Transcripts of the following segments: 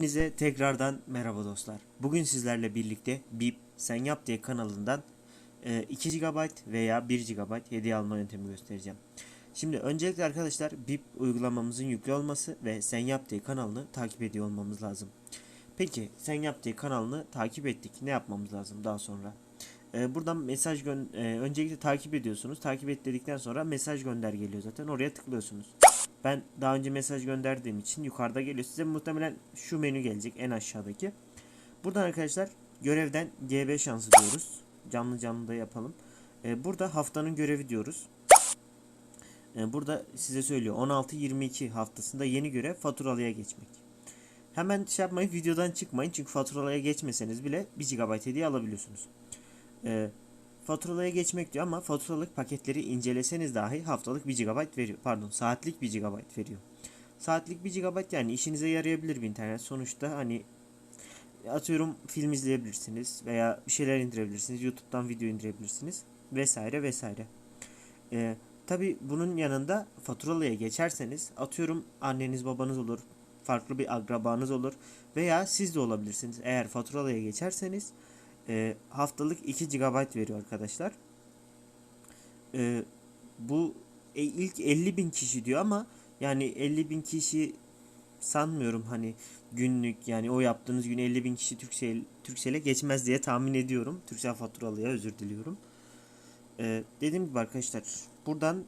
Hepinize tekrardan merhaba dostlar. Bugün sizlerle birlikte BIP Sen Yap diye kanalından e, 2 GB veya 1 GB hediye alma yöntemi göstereceğim. Şimdi öncelikle arkadaşlar BIP uygulamamızın yüklü olması ve Sen Yap diye kanalını takip ediyor olmamız lazım. Peki Sen Yap diye kanalını takip ettik. Ne yapmamız lazım daha sonra? E, buradan mesaj gön e, öncelikle takip ediyorsunuz. Takip et dedikten sonra mesaj gönder geliyor zaten. Oraya tıklıyorsunuz. Ben daha önce mesaj gönderdiğim için yukarıda geliyor. Size muhtemelen şu menü gelecek en aşağıdaki. Buradan arkadaşlar görevden GB şansı diyoruz. Canlı canlı da yapalım. Ee, burada haftanın görevi diyoruz. Ee, burada size söylüyor 16-22 haftasında yeni görev faturalıya geçmek. Hemen şey yapmayın videodan çıkmayın çünkü faturalıya geçmeseniz bile 1 GB hediye alabiliyorsunuz. Ee, Faturalıya geçmek diyor ama faturalık paketleri inceleseniz dahi haftalık 1 GB veriyor. Pardon saatlik 1 GB veriyor. Saatlik 1 GB yani işinize yarayabilir bir internet. Sonuçta hani atıyorum film izleyebilirsiniz veya bir şeyler indirebilirsiniz. YouTube'dan video indirebilirsiniz vesaire vesaire. Ee, Tabi bunun yanında faturalıya geçerseniz atıyorum anneniz babanız olur, farklı bir akrabanız olur veya siz de olabilirsiniz. Eğer faturalıya geçerseniz e, haftalık 2 GB veriyor arkadaşlar. E, bu e, ilk 50 bin kişi diyor ama yani 50 bin kişi sanmıyorum hani günlük yani o yaptığınız gün 50 bin kişi Türksel Türksel'e geçmez diye tahmin ediyorum. Türksel faturalıya özür diliyorum. E, dediğim gibi arkadaşlar buradan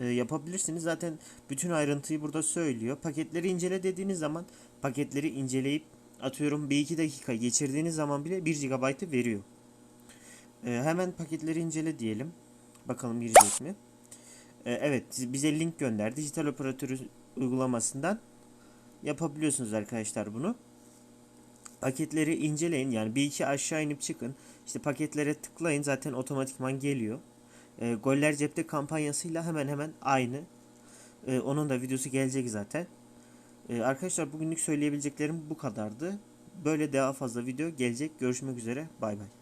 e, yapabilirsiniz. Zaten bütün ayrıntıyı burada söylüyor. Paketleri incele dediğiniz zaman paketleri inceleyip atıyorum 1-2 dakika geçirdiğiniz zaman bile 1 GB'ı veriyor. Ee, hemen paketleri incele diyelim. Bakalım girecek mi? Ee, evet bize link gönder. Dijital operatörü uygulamasından yapabiliyorsunuz arkadaşlar bunu. Paketleri inceleyin. Yani bir iki aşağı inip çıkın. İşte paketlere tıklayın zaten otomatikman geliyor. Ee, Goller Cepte kampanyasıyla hemen hemen aynı. Ee, onun da videosu gelecek zaten. Ee, arkadaşlar bugünlük söyleyebileceklerim bu kadardı. Böyle daha fazla video gelecek. Görüşmek üzere. Bay bay.